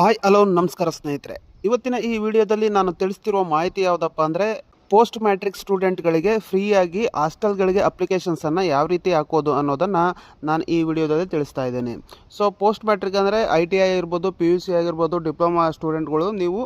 Hi hello ನಮಸ್ಕಾರ ಸ್ನೇಹಿತರೆ. ಇವತ್ತಿನ ಈ ವಿಡಿಯೋದಲ್ಲಿ ನಾನು ತಿಳಿಸ್ತಿರುವ ಮಾಹಿತಿ ಯಾವುದಪ್ಪ ಅಂದರೆ ಪೋಸ್ಟ್ ಮ್ಯಾಟ್ರಿಕ್ ಸ್ಟೂಡೆಂಟ್ಗಳಿಗೆ ಫ್ರೀಯಾಗಿ ಹಾಸ್ಟೆಲ್ಗಳಿಗೆ ಅಪ್ಲಿಕೇಶನ್ಸನ್ನು ಯಾವ ರೀತಿ ಹಾಕೋದು ಅನ್ನೋದನ್ನು ನಾನು ಈ ವಿಡಿಯೋದಲ್ಲಿ ತಿಳಿಸ್ತಾ ಇದ್ದೀನಿ. ಸೊ ಪೋಸ್ಟ್ ಮ್ಯಾಟ್ರಿಕ್ ಅಂದರೆ ಐ ಟಿ ಐ ಇರ್ಬೋದು ಪಿ ಯು ಸಿ ಆಗಿರ್ಬೋದು ಡಿಪ್ಲೊಮಾ ಸ್ಟೂಡೆಂಟ್ಗಳು ನೀವು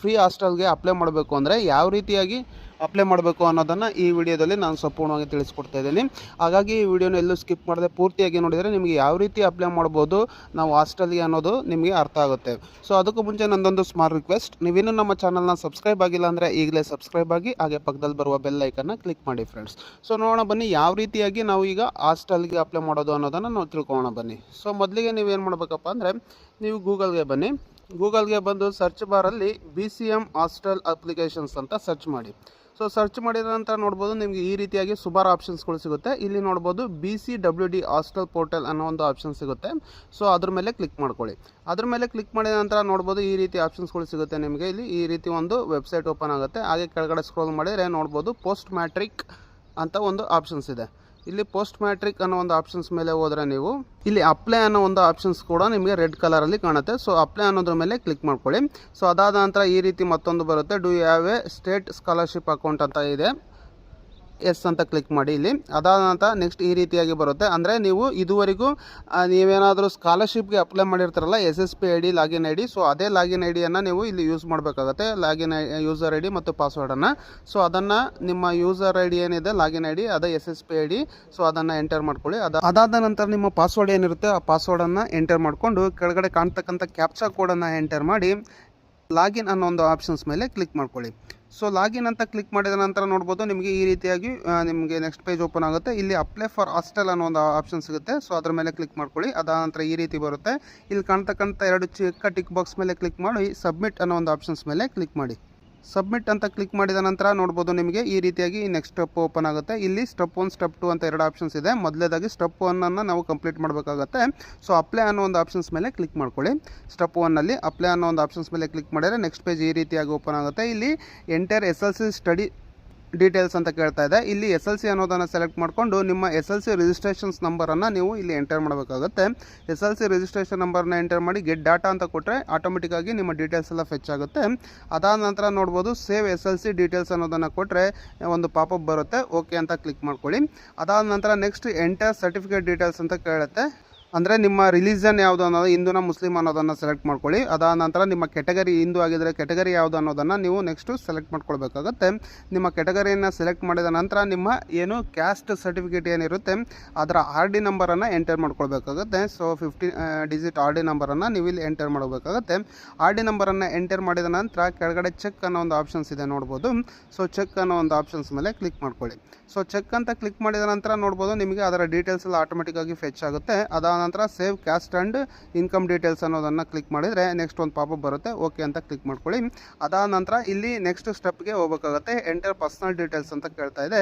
ಫ್ರೀ ಹಾಸ್ಟೆಲ್ಗೆ ಅಪ್ಲೈ ಮಾಡಬೇಕು ಅಂದರೆ ಯಾವ ರೀತಿಯಾಗಿ ಅಪ್ಲೈ ಮಾಡಬೇಕು ಅನ್ನೋದನ್ನು ಈ ವಿಡಿಯೋದಲ್ಲಿ ನಾನು ಸಂಪೂರ್ಣವಾಗಿ ತಿಳಿಸ್ಕೊಡ್ತಾ ಇದ್ದೀನಿ. ಹಾಗಾಗಿ ಈ ವಿಡಿಯೋನ ಎಲ್ಲೂ ಸ್ಕಿಪ್ ಮಾಡದೆ ಪೂರ್ತಿಯಾಗಿ ನೋಡಿದರೆ ನಿಮಗೆ ಯಾವ ರೀತಿ ಅಪ್ಲೈ ಮಾಡ್ಬೋದು, ನಾವು ಹಾಸ್ಟೆಲ್ಗೆ ಅನ್ನೋದು ನಿಮಗೆ ಅರ್ಥ ಆಗುತ್ತೆ. ಸೊ ಅದಕ್ಕೂ ಮುಂಚೆ ನಂದೊಂದು ಸ್ಮಾಲ್ ರಿಕ್ವೆಸ್ಟ್ ನೀವಿನ್ನೂ ನಮ್ಮ ಚಾನಲ್ನ ಸಬ್ಸ್ಕ್ರೈಬ್ ಆಗಿಲ್ಲ ಅಂದರೆ ಈಗಲೇ ಸಬ್ಸ್ಕ್ರೈಬ್ ಆಗಿ, ಹಾಗೆ ಪಕ್ಕದಲ್ಲಿ ಬರುವ ಬೆಲ್ ಐಕನ್ನ ಕ್ಲಿಕ್ ಮಾಡಿ ಫ್ರೆಂಡ್ಸ್ ಸೊ ನೋಡೋಣ ಬನ್ನಿ ಯಾವ ರೀತಿಯಾಗಿ ನಾವು ಈಗ ಹಾಸ್ಟೆಲ್ಗೆ ಅಪ್ಲೈ ಮಾಡೋದು ಅನ್ನೋದನ್ನು ನಾವು ತಿಳ್ಕೊಳ್ಳೋಣ ಬನ್ನಿ. ಸೊ ಮೊದಲಿಗೆ ನೀವೇನು ಮಾಡಬೇಕಪ್ಪ ಅಂದರೆ ನೀವು ಗೂಗಲ್ಗೆ ಬನ್ನಿ. ಗೂಗಲ್ಗೆ ಬಂದು search ಬಾರಲ್ಲಿ B C M hostel applications ಅಂತ ಸರ್ಚ್ ಮಾಡಿ. ಸೊ ಸರ್ಚ್ ಮಾಡಿದ ನಂತರ ನೋಡ್ಬೋದು ನಿಮಗೆ ಈ ರೀತಿಯಾಗಿ ಸುಮಾರು ಆಪ್ಷನ್ಸ್ಗಳು ಸಿಗುತ್ತೆ. ಇಲ್ಲಿ ನೋಡ್ಬೋದು B C W D hostel portal ಅನ್ನೋ ಒಂದು ಆಪ್ಷನ್ ಸಿಗುತ್ತೆ. ಸೊ ಅದ್ರ ಮೇಲೆ ಕ್ಲಿಕ್ ಮಾಡ್ಕೊಳ್ಳಿ. ಅದ್ರ ಮೇಲೆ ಕ್ಲಿಕ್ ಮಾಡಿದ ನಂತರ ನೋಡ್ಬೋದು ಈ ರೀತಿ ಆಪ್ಷನ್ಸ್ಗಳು ಸಿಗುತ್ತೆ ನಿಮಗೆ. ಇಲ್ಲಿ ಈ ರೀತಿ ಒಂದು ವೆಬ್ಸೈಟ್ ಓಪನ್ ಆಗುತ್ತೆ. ಹಾಗೆ ಕೆಳಗಡೆ ಸ್ಕ್ರೋಲ್ ಮಾಡಿದರೆ ನೋಡ್ಬೋದು ಪೋಸ್ಟ್ ಮ್ಯಾಟ್ರಿಕ್ ಅಂತ ಒಂದು ಆಪ್ಷನ್ಸ್ ಇದೆ. ಇಲ್ಲಿ ಪೋಸ್ಟ್ ಮ್ಯಾಟ್ರಿಕ್ ಅನ್ನೋ ಒಂದು ಆಪ್ಷನ್ಸ್ ಮೇಲೆ ಹೋದರೆ ನೀವು, ಇಲ್ಲಿ ಅಪ್ಲೈ ಅನ್ನೋ ಒಂದು ಆಪ್ಷನ್ಸ್ ಕೂಡ ನಿಮಗೆ ರೆಡ್ ಕಲರಲ್ಲಿ ಕಾಣುತ್ತೆ. ಸೊ ಅಪ್ಲೈ ಅನ್ನೋದ್ರ ಮೇಲೆ ಕ್ಲಿಕ್ ಮಾಡ್ಕೊಳ್ಳಿ. ಸೊ ಅದಾದ ನಂತರ ಈ ರೀತಿ ಮತ್ತೊಂದು ಬರುತ್ತೆ. Do you have a state scholarship account ಅಂತ ಇದೆ. ಎಸ್ ಅಂತ ಕ್ಲಿಕ್ ಮಾಡಿ ಇಲ್ಲಿ. ಅದಾದ ನಂತರ ನೆಕ್ಸ್ಟ್ ಈ ರೀತಿಯಾಗಿ ಬರುತ್ತೆ. ಅಂದರೆ ನೀವು ಇದುವರೆಗೂ ನೀವೇನಾದರೂ ಸ್ಕಾಲರ್ಶಿಪ್ಗೆ ಅಪ್ಲೈ ಮಾಡಿರ್ತಾರಲ್ಲ S S P I D login I D so ಅದೇ ಲಾಗಿನ್ ಐ ಡಿಯನ್ನು ನೀವು ಇಲ್ಲಿ ಯೂಸ್ ಮಾಡಬೇಕಾಗುತ್ತೆ. Login I user I D ಮತ್ತು ಪಾಸ್ವರ್ಡನ್ನು ಸೊ ಅದನ್ನು ನಿಮ್ಮ ಯೂಸರ್ ಐ ಡಿ ಏನಿದೆ ಲಾಗಿನ್ ಐ ಡಿ ಅದೇ S S P I D so ಅದನ್ನು ಎಂಟರ್ ಮಾಡ್ಕೊಳ್ಳಿ. ಅದು, ಅದಾದ ನಂತರ ನಿಮ್ಮ ಪಾಸ್ವರ್ಡ್ ಏನಿರುತ್ತೆ, ಆ ಪಾಸ್ವರ್ಡನ್ನು ಎಂಟರ್ ಮಾಡಿಕೊಂಡು ಕೆಳಗಡೆ ಕಾಣ್ತಕ್ಕಂಥ ಕ್ಯಾಪ್ಚಾ ಕೋಡನ್ನು ಎಂಟರ್ ಮಾಡಿ ಲಾಗಿನ್ ಅನ್ನೋ ಒಂದು ಆಪ್ಷನ್ಸ್ ಮೇಲೆ ಕ್ಲಿಕ್ ಮಾಡ್ಕೊಳ್ಳಿ. ಸೊ ಲಾಗಿನ್ ಅಂತ ಕ್ಲಿಕ್ ಮಾಡಿದ ನಂತರ ನೋಡ್ಬೋದು ನಿಮಗೆ ಈ ರೀತಿಯಾಗಿ ನಿಮಗೆ ನೆಕ್ಸ್ಟ್ ಪೇಜ್ ಓಪನ್ ಆಗುತ್ತೆ. ಇಲ್ಲಿ ಅಪ್ಲೈ ಫಾರ್ ಹಾಸ್ಟೆಲ್ ಅನ್ನೋ ಒಂದು ಆಪ್ಷನ್ ಸಿಗುತ್ತೆ. ಸೊ ಅದರ ಮೇಲೆ ಕ್ಲಿಕ್ ಮಾಡ್ಕೊಳ್ಳಿ. ಅದಾದ ನಂತರ ಈ ರೀತಿ ಬರುತ್ತೆ. ಇಲ್ಲಿ ಕಾಣ್ತಕ್ಕಂಥ ಎರಡು ಚಿಕ್ಕ ಟಿಕ್ ಬಾಕ್ಸ್ ಮೇಲೆ ಕ್ಲಿಕ್ ಮಾಡಿ, ಸಬ್ಮಿಟ್ ಅನ್ನೋ ಒಂದು ಆಪ್ಷನ್ಸ್ ಮೇಲೆ ಕ್ಲಿಕ್ ಮಾಡಿ. ಸಬ್ಮಿಟ್ ಅಂತ ಕ್ಲಿಕ್ ಮಾಡಿದ ನಂತರ ನೋಡ್ಬೋದು ನಿಮಗೆ ಈ ರೀತಿಯಾಗಿ ನೆಕ್ಸ್ಟ್ ಸ್ಟೆಪ್ ಓಪನ್ ಆಗುತ್ತೆ. ಇಲ್ಲಿ ಸ್ಟೆಪ್ ಒನ್ ಸ್ಟೆಪ್ ಟು ಅಂತ ಎರಡು ಆಪ್ಷನ್ಸ್ ಇದೆ. ಮೊದಲೇದಾಗಿ ಸ್ಟೆಪ್ ಒನ್ನನ್ನು ನಾವು ಕಂಪ್ಲೀಟ್ ಮಾಡಬೇಕಾಗತ್ತೆ. ಸೊ ಅಪ್ಲೈ ಅನ್ನೋ ಒಂದು ಆಪ್ಷನ್ಸ್ ಮೇಲೆ ಕ್ಲಿಕ್ ಮಾಡ್ಕೊಳ್ಳಿ. ಸ್ಟೆಪ್ ಒನ್ನಲ್ಲಿ ಅಪ್ಲೈ ಅನ್ನೋ ಒಂದು ಆಪ್ಷನ್ಸ್ ಮೇಲೆ ಕ್ಲಿಕ್ ಮಾಡಿದರೆ ನೆಕ್ಸ್ಟ್ ಪೇಜ್ ಈ ರೀತಿಯಾಗಿ ಓಪನ್ ಆಗುತ್ತೆ. ಇಲ್ಲಿ ಎಂಟರ್ ಎಸ್ ಸ್ಟಡಿ ಡೀಟೇಲ್ಸ್ ಅಂತ ಕೇಳ್ತಾ ಇದೆ. ಇಲ್ಲಿ ಎಸ್ ಎಲ್ ಸಿ ಅನ್ನೋದನ್ನು ಸೆಲೆಕ್ಟ್ ಮಾಡಿಕೊಂಡು ನಿಮ್ಮ ಎಸ್ ಎಲ್ ಸಿ ರಿಜಿಸ್ಟ್ರೇಷನ್ಸ್ ನಂಬರನ್ನು ನೀವು ಇಲ್ಲಿ ಎಂಟರ್ ಮಾಡಬೇಕಾಗುತ್ತೆ. ಎಸ್ ಎಲ್ ಸಿ ರಿಜಿಸ್ಟ್ರೇಷನ್ ನಂಬರ್ನ ಎಂಟರ್ ಮಾಡಿ ಗೆಟ್ ಡಾಟಾ ಅಂತ ಕೊಟ್ಟರೆ ಆಟೋಮೆಟಿಕ್ಕಾಗಿ ನಿಮ್ಮ ಡೀಟೇಲ್ಸ್ ಎಲ್ಲ ಫೆಚ್ ಆಗುತ್ತೆ. ಅದಾದ ನಂತರ ನೋಡ್ಬೋದು save S L C details ಅನ್ನೋದನ್ನು ಕೊಟ್ಟರೆ ಒಂದು ಪಾಪಪ್ ಬರುತ್ತೆ. ಓಕೆ ಅಂತ ಕ್ಲಿಕ್ ಮಾಡ್ಕೊಳ್ಳಿ. ಅದಾದ ನಂತರ ನೆಕ್ಸ್ಟ್ ಎಂಟರ್ ಸರ್ಟಿಫಿಕೇಟ್ ಡೀಟೇಲ್ಸ್ ಅಂತ ಕೇಳುತ್ತೆ. ಅಂದರೆ ನಿಮ್ಮ ರಿಲಿಜನ್ ಯಾವುದು ಅನ್ನೋದು, ಹಿಂದೂನ ಮುಸ್ಲಿಂ ಅನ್ನೋದನ್ನು ಸೆಲೆಕ್ಟ್ ಮಾಡ್ಕೊಳ್ಳಿ. ಅದಾದ ನಂತರ ನಿಮ್ಮ ಕೆಟಗರಿ ಹಿಂದೂ ಆಗಿದ್ದರೆ ಕೆಟಗರಿ ಯಾವುದು ಅನ್ನೋದನ್ನು ನೀವು ನೆಕ್ಸ್ಟು ಸೆಲೆಕ್ಟ್ ಮಾಡ್ಕೊಳ್ಬೇಕಾಗತ್ತೆ. ನಿಮ್ಮ ಕೆಟಗರಿಯನ್ನು ಸೆಲೆಕ್ಟ್ ಮಾಡಿದ ನಂತರ ನಿಮ್ಮ ಏನು ಕ್ಯಾಸ್ಟ್ ಸರ್ಟಿಫಿಕೇಟ್ ಏನಿರುತ್ತೆ, ಅದರ ಆರ್ ಡಿ ನಂಬರನ್ನು enter ಮಾಡ್ಕೊಳ್ಬೇಕಾಗುತ್ತೆ. So fifty digit R D ನಂಬರನ್ನು ನೀವು ಇಲ್ಲಿ ಎಂಟರ್ ಮಾಡಬೇಕಾಗುತ್ತೆ ಆರ್ ಡಿ ನಂಬರನ್ನು ಎಂಟರ್ ಮಾಡಿದ ನಂತರ ಕೆಳಗಡೆ ಚೆಕ್ ಅನ್ನೋ ಒಂದು ಆಪ್ಷನ್ಸ್ ಇದೆ ನೋಡ್ಬೋದು. ಸೊ ಚೆಕ್ ಅನ್ನೋ ಒಂದು ಆಪ್ಷನ್ಸ್ ಮೇಲೆ ಕ್ಲಿಕ್ ಮಾಡ್ಕೊಳ್ಳಿ. ಸೊ ಚೆಕ್ ಅಂತ ಕ್ಲಿಕ್ ಮಾಡಿದ ನಂತರ ನೋಡ್ಬೋದು, ನಿಮಗೆ ಅದರ ಡೀಟೇಲ್ಸ್ ಎಲ್ಲ ಆಟೋಮೆಟಿಕ್ಕಾಗಿ ಫೆಚ್ ಆಗುತ್ತೆ. ಅದಾದ ನಂತರ save caste and income details ಅನ್ನೋದನ್ನು ಕ್ಲಿಕ್ ಮಾಡಿದರೆ ನೆಕ್ಸ್ಟ್ ಒಂದು ಪಾಪಪ್ ಬರುತ್ತೆ. ಓಕೆ ಅಂತ ಕ್ಲಿಕ್ ಮಾಡ್ಕೊಳ್ಳಿ. ಅದಾದ ನಂತರ ಇಲ್ಲಿ ನೆಕ್ಸ್ಟ್ ಸ್ಟೆಪ್ಗೆ ಹೋಗಬೇಕಾಗುತ್ತೆ. ಎಂಟರ್ ಪರ್ಸನಲ್ ಡೀಟೇಲ್ಸ್ ಅಂತ ಕೇಳ್ತಾ ಇದೆ.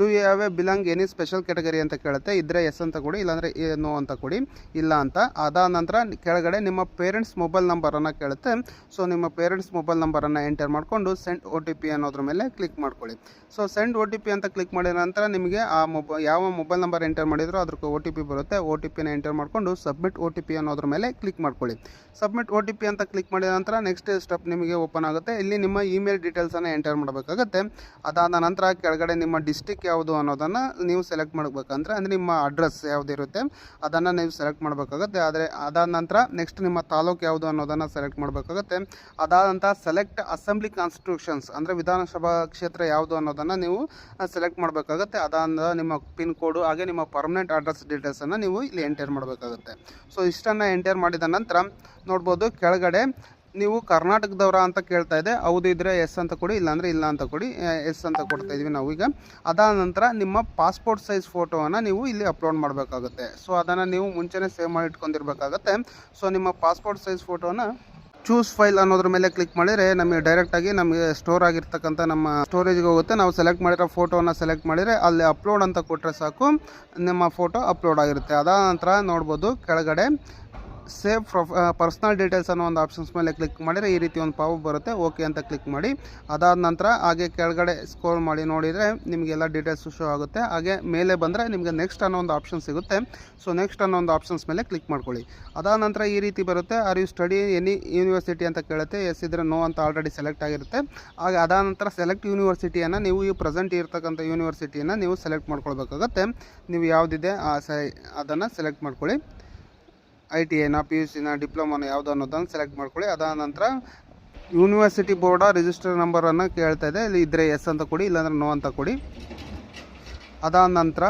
Do you have a belong any special category ಅಂತ ಕೇಳುತ್ತೆ. ಇದ್ದರೆ ಎಸ್ ಅಂತ ಕೊಡಿ, ಇಲ್ಲಾಂದರೆ ನೋ ಅಂತ ಕೊಡಿ, ಇಲ್ಲ ಅಂತ. ಅದಾದ ನಂತರ ಕೆಳಗಡೆ ನಿಮ್ಮ ಪೇರೆಂಟ್ಸ್ ಮೊಬೈಲ್ ನಂಬರನ್ನು ಕೇಳುತ್ತೆ. ಸೊ ನಿಮ್ಮ ಪೇರೆಂಟ್ಸ್ ಮೊಬೈಲ್ ನಂಬರನ್ನು ಎಂಟರ್ ಮಾಡಿಕೊಂಡು ಸೆಂಡ್ ಒ ಟಿ ಪಿ ಅನ್ನೋದ್ರ ಮೇಲೆ ಕ್ಲಿಕ್ ಮಾಡ್ಕೊಳ್ಳಿ. So send O T P ಅಂತ ಕ್ಲಿಕ್ ಮಾಡಿದ ನಂತರ ನಿಮಗೆ ಆ ಮೊಬ ಯಾವ ಮೊಬೈಲ್ ನಂಬರ್ ಎಂಟರ್ ಮಾಡಿದ್ರು ಅದಕ್ಕೆ ಒ ಟಿ ಪಿ ಬರುತ್ತೆ. ಒ ಟಿ ಪಿನ ಎಂಟರ್ ಮಾಡಿಕೊಂಡು ಸಬ್ಮಿಟ್ ಒ ಟಿ ಪಿ ಅನ್ನೋದ್ರ ಮೇಲೆ ಕ್ಲಿಕ್ ಮಾಡ್ಕೊಳ್ಳಿ. ಸಬ್ಮಿಟ್ ಒ ಟಿ ಪಿ ಅಂತ ಕ್ಲಿಕ್ ಮಾಡಿದ ನಂತರ ನೆಕ್ಸ್ಟ್ ಸ್ಟೆಪ್ ನಿಮಗೆ ಓಪನ್ ಆಗುತ್ತೆ. ಇಲ್ಲಿ ನಿಮ್ಮ ಇಮೇಲ್ ಡೀಟೇಲ್ಸನ್ನು ಎಂಟರ್ ಮಾಡಬೇಕಾಗುತ್ತೆ. ಅದಾದ ನಂತರ ಕೆಳಗಡೆ ನಿಮ್ಮ ಡಿಸ್ಟಿಕ್ ಯಾವುದು ಅನ್ನೋದನ್ನು ನೀವು ಸೆಲೆಕ್ಟ್ ಮಾಡಬೇಕಂದ್ರೆ ಅಂದರೆ ನಿಮ್ಮ ಅಡ್ರೆಸ್ ಯಾವುದಿರುತ್ತೆ ಅದನ್ನು ನೀವು ಸೆಲೆಕ್ಟ್ ಮಾಡಬೇಕಾಗುತ್ತೆ. ಆದರೆ ಅದಾದ ನಂತರ ನೆಕ್ಸ್ಟ್ ನಿಮ್ಮ ತಾಲೂಕು ಯಾವುದು ಅನ್ನೋದನ್ನು ಸೆಲೆಕ್ಟ್ ಮಾಡಬೇಕಾಗುತ್ತೆ. ಅದಾದಂಥ ಸೆಲೆಕ್ಟ್ ಅಸೆಂಬ್ಲಿ ಕಾನ್ಸ್ಟಿಟ್ಯೂಷನ್ಸ್ ಅಂದರೆ ವಿಧಾನಸಭಾ ಕ್ಷೇತ್ರ ಯಾವುದು ಅನ್ನೋದನ್ನು ನೀವು ಸೆಲೆಕ್ಟ್ ಮಾಡಬೇಕಾಗುತ್ತೆ. ಅದಾದ ನಿಮ್ಮ ಪಿನ್ ಕೋಡು ಹಾಗೆ ನಿಮ್ಮ ಪರ್ಮನೆಂಟ್ ಅಡ್ರೆಸ್ ಡೀಟೇಲ್ಸನ್ನು ನೀವು ಇಲ್ಲಿ ಎಂಟರ್ ಮಾಡಬೇಕಾಗುತ್ತೆ ಸೊ ಇಷ್ಟನ್ನು ಎಂಟರ್ ಮಾಡಿದ ನಂತರ ನೋಡ್ಬೋದು ಕೆಳಗಡೆ ನೀವು ಕರ್ನಾಟಕದವರ ಅಂತ ಕೇಳ್ತಾ ಇದೆ. ಹೌದು ಇದ್ರೆ ಎಸ್ ಅಂತ ಕೊಡಿ, ಇಲ್ಲಾಂದರೆ ಇಲ್ಲ ಅಂತ ಕೊಡಿ ಎಸ್ ಅಂತ ಕೊಡ್ತಾ ಇದೀವಿ ನಾವು ಈಗ ಅದಾದ ನಂತರ ನಿಮ್ಮ ಪಾಸ್ಪೋರ್ಟ್ ಸೈಜ್ ಫೋಟೋವನ್ನು ನೀವು ಇಲ್ಲಿ ಅಪ್ಲೋಡ್ ಮಾಡಬೇಕಾಗುತ್ತೆ. ಸೊ ಅದನ್ನು ನೀವು ಮುಂಚೆನೇ ಸೇವ್ ಮಾಡಿ ಇಟ್ಕೊಂಡಿರ್ಬೇಕಾಗತ್ತೆ ಸೊ ನಿಮ್ಮ ಪಾಸ್ಪೋರ್ಟ್ ಸೈಜ್ ಫೋಟೋನ ಚೂಸ್ ಫೈಲ್ ಅನ್ನೋದ್ರ ಮೇಲೆ ಕ್ಲಿಕ್ ಮಾಡಿದರೆ ನಮಗೆ ಡೈರೆಕ್ಟಾಗಿ ನಮಗೆ ಸ್ಟೋರ್ ಆಗಿರ್ತಕ್ಕಂಥ ನಮ್ಮ ಸ್ಟೋರೇಜ್ಗೆ ಹೋಗುತ್ತೆ. ನಾವು ಸೆಲೆಕ್ಟ್ ಮಾಡಿರೋ ಫೋಟೋನ ಸೆಲೆಕ್ಟ್ ಮಾಡಿದರೆ ಅಲ್ಲಿ ಅಪ್ಲೋಡ್ ಅಂತ ಕೊಟ್ಟರೆ ಸಾಕು, ನಿಮ್ಮ ಫೋಟೋ ಅಪ್ಲೋಡ್ ಆಗಿರುತ್ತೆ. ಅದಾದ ನಂತರ ನೋಡ್ಬೋದು ಕೆಳಗಡೆ ಸೇವ್ ಪ್ರೊಫ್ ಪರ್ಸ್ನಲ್ ಡೀಟೇಲ್ಸ್ ಅನ್ನೋ ಒಂದು ಆಪ್ಷನ್ಸ್ ಮೇಲೆ ಕ್ಲಿಕ್ ಮಾಡಿದರೆ ಈ ರೀತಿ ಒಂದು ಪಾವು ಬರುತ್ತೆ. ಓಕೆ ಅಂತ ಕ್ಲಿಕ್ ಮಾಡಿ. ಅದಾದ ನಂತರ ಹಾಗೆ ಕೆಳಗಡೆ ಸ್ಕ್ರೋಲ್ ಮಾಡಿ ನೋಡಿದರೆ ನಿಮಗೆಲ್ಲ ಡೀಟೇಲ್ಸ್ ಶೋ ಆಗುತ್ತೆ. ಹಾಗೆ ಮೇಲೆ ಬಂದರೆ ನಿಮಗೆ ನೆಕ್ಸ್ಟ್ ಅನ್ನೋ ಒಂದು ಆಪ್ಷನ್ ಸಿಗುತ್ತೆ. ಸೊ ನೆಕ್ಸ್ಟ್ ಅನ್ನೋ ಒಂದು ಆಪ್ಷನ್ಸ್ ಮೇಲೆ ಕ್ಲಿಕ್ ಮಾಡ್ಕೊಳ್ಳಿ. ಅದಾದ ನಂತರ ಈ ರೀತಿ ಬರುತ್ತೆ. Are you study any university ಅಂತ ಕೇಳುತ್ತೆ. ಎಸ್ ಇದ್ರೆ ನೋ ಅಂತ ಆಲ್ರೆಡಿ ಸೆಲೆಕ್ಟ್ ಆಗಿರುತ್ತೆ. ಹಾಗೆ ಅದಾದ ನಂತರ ಸೆಲೆಕ್ಟ್ ಯೂನಿವರ್ಸಿಟಿಯನ್ನು ನೀವು ಈ ಪ್ರೆಸೆಂಟ್ ಇರ್ತಕ್ಕಂಥ ಯೂನಿವರ್ಸಿಟಿಯನ್ನು ನೀವು ಸೆಲೆಕ್ಟ್ ಮಾಡ್ಕೊಳ್ಬೇಕಾಗತ್ತೆ. ನೀವು ಯಾವುದಿದೆ, ಆ ಸೆ ಅದನ್ನು ಸೆಲೆಕ್ಟ್ ಮಾಡ್ಕೊಳ್ಳಿ. ಐ ಟಿ ಐನ, ಪಿ ಯು ಸಿನ ಡಿಪ್ಲೊಮಾನ ಯಾವುದು ಅನ್ನೋದನ್ನು ಸೆಲೆಕ್ಟ್ ಮಾಡ್ಕೊಳ್ಳಿ. ಅದಾದ ನಂತರ ಯೂನಿವರ್ಸಿಟಿ ಬೋರ್ಡ ರಿಜಿಸ್ಟರ್ ನಂಬರನ್ನು ಕೇಳ್ತಾ ಇದೆ. ಇಲ್ಲಿ ಇದ್ದರೆ ಎಸ್ ಅಂತ ಕೊಡಿ, ಇಲ್ಲಾಂದ್ರೆ ನೋ ಅಂತ ಕೊಡಿ. ಅದಾದ ನಂತರ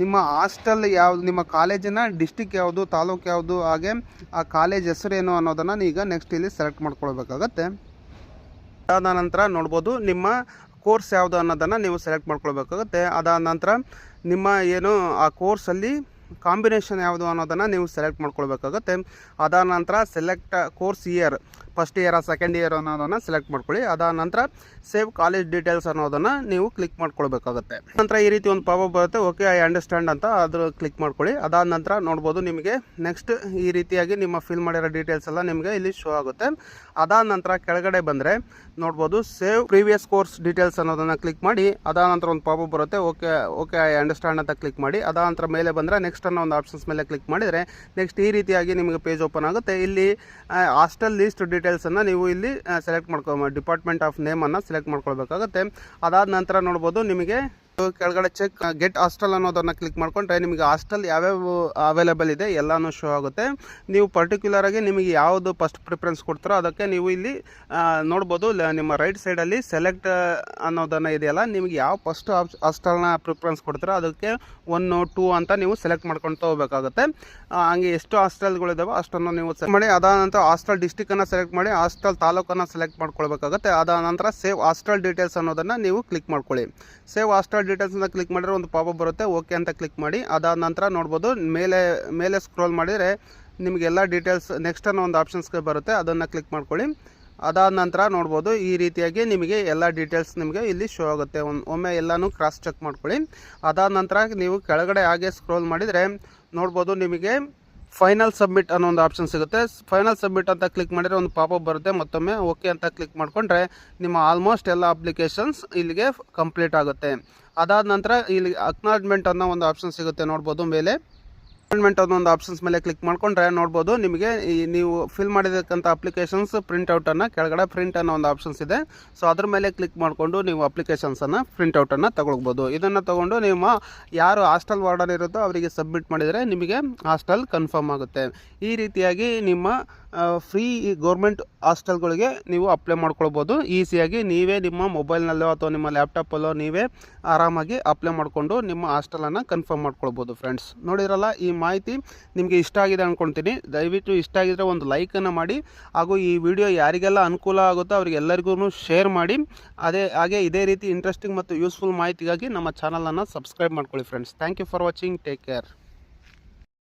ನಿಮ್ಮ ಹಾಸ್ಟೆಲ್ ಯಾವುದು, ನಿಮ್ಮ ಕಾಲೇಜಿನ ಡಿಸ್ಟಿಕ್ ಯಾವುದು, ತಾಲೂಕು ಯಾವುದು, ಹಾಗೆ ಆ ಕಾಲೇಜ್ ಹೆಸರೇನು ಅನ್ನೋದನ್ನು ಈಗ ನೆಕ್ಸ್ಟ್ ಇಲ್ಲಿ ಸೆಲೆಕ್ಟ್ ಮಾಡ್ಕೊಳ್ಬೇಕಾಗತ್ತೆ. ಅದಾದ ನಂತರ ನೋಡ್ಬೋದು ನಿಮ್ಮ ಕೋರ್ಸ್ ಯಾವುದು ಅನ್ನೋದನ್ನು ನೀವು ಸೆಲೆಕ್ಟ್ ಮಾಡ್ಕೊಳ್ಬೇಕಾಗುತ್ತೆ. ಅದಾದ ನಂತರ ನಿಮ್ಮ ಏನು ಆ ಕೋರ್ಸಲ್ಲಿ ಕಾಂಬಿನೇಷನ್ ಯಾವುದು ಅನ್ನೋದನ್ನು ನೀವು ಸೆಲೆಕ್ಟ್ ಮಾಡ್ಕೊಳ್ಬೇಕಾಗುತ್ತೆ. ಅದಾದ ನಂತರ select course year, first year, second year ಅನ್ನೋದನ್ನು ಸೆಲೆಕ್ಟ್ ಮಾಡ್ಕೊಳ್ಳಿ. ಅದಾದ ನಂತರ ಸೇವ್ ಕಾಲೇಜ್ ಡೀಟೇಲ್ಸ್ ಅನ್ನೋದನ್ನು ನೀವು ಕ್ಲಿಕ್ ಮಾಡ್ಕೊಳ್ಬೇಕಾಗುತ್ತೆ. ನಂತರ ಈ ರೀತಿ ಒಂದು ಪಾಪ ಬರುತ್ತೆ. ಓಕೆ, ಐ ಅಂಡರ್ಸ್ಟ್ಯಾಂಡ್ ಅಂತ ಅದ್ರ ಕ್ಲಿಕ್ ಮಾಡ್ಕೊಳ್ಳಿ. ಅದಾದ ನಂತರ ನೋಡ್ಬೋದು ನಿಮಗೆ ನೆಕ್ಸ್ಟ್ ಈ ರೀತಿಯಾಗಿ ನಿಮ್ಮ ಫಿಲ್ ಮಾಡಿರೋ ಡೀಟೇಲ್ಸ್ ಎಲ್ಲ ನಿಮಗೆ ಇಲ್ಲಿ ಶೋ ಆಗುತ್ತೆ. ಅದಾದ ನಂತರ ಕೆಳಗಡೆ ಬಂದರೆ ನೋಡ್ಬೋದು ಸೇವ್ ಪ್ರೀವಿಯಸ್ ಕೋರ್ಸ್ ಡೀಟೇಲ್ಸ್ ಅನ್ನೋದನ್ನು ಕ್ಲಿಕ್ ಮಾಡಿ. ಅದಾದ ನಂತರ ಒಂದು ಪಾಪ ಬರುತ್ತೆ. ಓಕೆ ಓಕೆ, ಐ ಅಂಡರ್ಸ್ಟ್ಯಾಂಡ್ ಅಂತ ಕ್ಲಿಕ್ ಮಾಡಿ. ಅದಾದ ನಂತರ ಮೇಲೆ ಬಂದರೆ ನೆಕ್ಸ್ಟ್ ಅನ್ನೋ ಒಂದು ಆಪ್ಷನ್ಸ್ ಮೇಲೆ ಕ್ಲಿಕ್ ಮಾಡಿದರೆ ನೆಕ್ಸ್ಟ್ ಈ ರೀತಿಯಾಗಿ ನಿಮಗೆ ಪೇಜ್ ಓಪನ್ ಆಗುತ್ತೆ. ಇಲ್ಲಿ ಹಾಸ್ಟೆಲ್ ಲೀಸ್ಟ್ ಡೀಟೇಲ್ಸನ್ನು ನೀವು ಇಲ್ಲಿ ಸೆಲೆಕ್ಟ್ ಮಾಡ್ಕೊ ಡಿಪಾರ್ಟ್ಮೆಂಟ್ ಆಫ್ ನೇಮನ್ನು ಸೆಲೆಕ್ಟ್ ಮಾಡ್ಕೊಳ್ಬೇಕಾಗುತ್ತೆ. ಅದಾದ ನಂತರ ನೋಡ್ಬೋದು ನಿಮಗೆ ಕೆಳಗಡೆ ಚೆಕ್ ಗೆಟ್ ಹಾಸ್ಟೆಲ್ ಅನ್ನೋದನ್ನು ಕ್ಲಿಕ್ ಮಾಡ್ಕೊಂಡ್ರೆ ನಿಮಗೆ ಹಾಸ್ಟೆಲ್ ಯಾವ್ಯಾವ ಅವೈಲೇಬಲ್ ಇದೆ ಎಲ್ಲನೂ ಶೋ ಆಗುತ್ತೆ. ನೀವು ಪರ್ಟಿಕ್ಯುಲರ್ ಆಗಿ ನಿಮಗೆ ಯಾವುದು ಫಸ್ಟ್ ಪ್ರಿಫರೆನ್ಸ್ ಕೊಡ್ತಾರೋ ಅದಕ್ಕೆ ನೀವು ಇಲ್ಲಿ ನೋಡ್ಬೋದು ನಿಮ್ಮ ರೈಟ್ ಸೈಡಲ್ಲಿ ಸೆಲೆಕ್ಟ್ ಅನ್ನೋದನ್ನು ಇದೆಯಲ್ಲ, ನಿಮಗೆ ಯಾವ ಫಸ್ಟ್ ಹಾಸ್ಟೆಲ್ನ ಪ್ರಿಫರೆನ್ಸ್ ಕೊಡ್ತಾರೋ ಅದಕ್ಕೆ ಒನ್ನು ಟೂ ಅಂತ ನೀವು ಸೆಲೆಕ್ಟ್ ಮಾಡ್ಕೊಳ್ತಾ ಹೋಗ್ಬೇಕಾಗುತ್ತೆ. ಹಂಗೆ ಎಷ್ಟು ಹಾಸ್ಟೆಲ್ಗಳಿದಾವೆ ಅಷ್ಟನ್ನು ನೀವು ಸೆಲೆಕ್ಟ್ ಮಾಡಿ, ಅದಾದ ನಂತರ ಹಾಸ್ಟೆಲ್ ಡಿಸ್ಟಿಕನ್ನು ಸೆಲೆಕ್ಟ್ ಮಾಡಿ ಹಾಸ್ಟೆಲ್ ತಾಲೂಕನ್ನು ಸೆಲೆಕ್ಟ್ ಮಾಡ್ಕೊಳ್ಬೇಕಾಗುತ್ತೆ. ಅದಾದ ನಂತರ ಸೇವ್ ಹಾಸ್ಟೆಲ್ ಡೀಟೇಲ್ಸ್ ಅನ್ನೋದನ್ನು ನೀವು ಕ್ಲಿಕ್ ಮಾಡ್ಕೊಳ್ಳಿ. ಸೇವ್ ಹಾಸ್ಟೆಲ್ ಡೀಟೇಲ್ಸ್ ಅಂತ ಕ್ಲಿಕ್ ಮಾಡಿದ್ರೆ ಒಂದು ಪಾಪ ಬರುತ್ತೆ. ಓಕೆ ಅಂತ ಕ್ಲಿಕ್ ಮಾಡಿ, ಅದಾದ ನಂತರ ನೋಡ್ಬೋದು, ಮೇಲೆ ಮೇಲೆ ಸ್ಕ್ರೋಲ್ ಮಾಡಿದರೆ ನಿಮಗೆಲ್ಲ ಡೀಟೇಲ್ಸ್ ನೆಕ್ಸ್ಟ್ ಅನ್ನೋ ಒಂದು ಆಪ್ಷನ್ಸ್ಗೆ ಬರುತ್ತೆ. ಅದನ್ನು ಕ್ಲಿಕ್ ಮಾಡ್ಕೊಳ್ಳಿ. ಅದಾದ ನಂತರ ನೋಡ್ಬೋದು, ಈ ರೀತಿಯಾಗಿ ನಿಮಗೆ ಎಲ್ಲ ಡೀಟೇಲ್ಸ್ ನಿಮಗೆ ಇಲ್ಲಿ ಶೋ ಆಗುತ್ತೆ. ಒಮ್ಮೆ ಎಲ್ಲನೂ ಕ್ರಾಸ್ ಚೆಕ್ ಮಾಡ್ಕೊಳ್ಳಿ. ಅದಾದ ನಂತರ ನೀವು ಕೆಳಗಡೆ ಹಾಗೆ ಸ್ಕ್ರೋಲ್ ಮಾಡಿದರೆ ನೋಡ್ಬೋದು ನಿಮಗೆ ಫೈನಲ್ ಸಬ್ಮಿಟ್ ಅನ್ನೋ ಒಂದು ಆಪ್ಷನ್ ಸಿಗುತ್ತೆ. ಫೈನಲ್ ಸಬ್ಮಿಟ್ ಅಂತ ಕ್ಲಿಕ್ ಮಾಡಿದರೆ ಒಂದು ಪಾಪಪ್ ಬರುತ್ತೆ. ಮತ್ತೊಮ್ಮೆ ಓಕೆ ಅಂತ ಕ್ಲಿಕ್ ಮಾಡಿಕೊಂಡ್ರೆ ನಿಮ್ಮ ಆಲ್ಮೋಸ್ಟ್ ಎಲ್ಲ ಅಪ್ಲಿಕೇಶನ್ಸ್ ಇಲ್ಲಿಗೆ ಕಂಪ್ಲೀಟ್ ಆಗುತ್ತೆ. ಅದಾದ ನಂತರ ಇಲ್ಲಿ ಅಕ್ನಾಲಜ್ಮೆಂಟ್ ಅನ್ನೋ ಒಂದು ಆಪ್ಷನ್ ಸಿಗುತ್ತೆ ನೋಡ್ಬೋದು ಮೇಲೆ. ಅಪಾಯಿಂಟ್ಮೆಂಟ್ ಅನ್ನೋ ಒಂದು ಆಪ್ಷನ್ಸ್ ಮೇಲೆ ಕ್ಲಿಕ್ ಮಾಡ್ಕೊಂಡ್ರೆ ನೋಡ್ಬೋದು. ನಿಮಗೆ ನೀವು ಫಿಲ್ ಮಾಡಿದಕ್ಕಂಥ ಅಪ್ಲಿಕೇಶನ್ಸ್ ಪ್ರಿಂಟ್ಔಟನ್ನು ಕೆಳಗಡೆ ಪ್ರಿಂಟ್ ಅನ್ನೋ ಒಂದು ಆಪ್ಷನ್ಸ್ ಇದೆ. ಸೊ ಅದ್ರ ಮೇಲೆ ಕ್ಲಿಕ್ ಮಾಡಿಕೊಂಡು ನೀವು ಅಪ್ಲಿಕೇಶನ್ಸನ್ನು ಪ್ರಿಂಟ್ಔಟನ್ನು ತಗೊಳ್ಬೋದು. ಇದನ್ನು ತಗೊಂಡು ನಿಮ್ಮ ಯಾರು ಹಾಸ್ಟೆಲ್ ವಾರ್ಡನ್ ಇರುತ್ತೋ ಅವರಿಗೆ ಸಬ್ಮಿಟ್ ಮಾಡಿದರೆ ನಿಮಗೆ ಹಾಸ್ಟೆಲ್ ಕನ್ಫರ್ಮ್ ಆಗುತ್ತೆ. ಈ ರೀತಿಯಾಗಿ ನಿಮ್ಮ ಫ್ರೀ ಗೌರ್ಮೆಂಟ್ ಹಾಸ್ಟೆಲ್ಗಳಿಗೆ ನೀವು ಅಪ್ಲೈ ಮಾಡ್ಕೊಳ್ಬೋದು. ಈಸಿಯಾಗಿ ನೀವೇ ನಿಮ್ಮ ಮೊಬೈಲ್ನಲ್ಲೋ ಅಥವಾ ನಿಮ್ಮ ಲ್ಯಾಪ್ಟಾಪಲ್ಲೋ ನೀವೇ ಆರಾಮಾಗಿ ಅಪ್ಲೈ ಮಾಡಿಕೊಂಡು ನಿಮ್ಮ ಹಾಸ್ಟೆಲನ್ನು ಕನ್ಫರ್ಮ್ ಮಾಡ್ಕೊಳ್ಬೋದು ಫ್ರೆಂಡ್ಸ್ ನೋಡಿರಲ್ಲ ಈ ಮಾಹಿತಿ ನಿಮಗೆ ಇಷ್ಟ ಆಗಿದೆ ಅಂದ್ಕೊಳ್ತೀನಿ ದಯವಿಟ್ಟು ಇಷ್ಟ ಆಗಿದ್ರೆ ಒಂದು ಲೈಕನ್ನು ಮಾಡಿ, ಹಾಗೂ ಈ ವಿಡಿಯೋ ಯಾರಿಗೆಲ್ಲ ಅನುಕೂಲ ಆಗುತ್ತೋ ಅವರಿಗೆಲ್ಲರಿಗೂ ಶೇರ್ ಮಾಡಿ. ಅದೇ, ಹಾಗೆ ಇದೇ ರೀತಿ ಇಂಟ್ರೆಸ್ಟಿಂಗ್ ಮತ್ತು ಯೂಸ್ಫುಲ್ ಮಾಹಿತಿಗಾಗಿ ನಮ್ಮ ಚಾನಲನ್ನು ಸಬ್ಸ್ಕ್ರೈಬ್ ಮಾಡ್ಕೊಳ್ಳಿ friends thank you for watching take care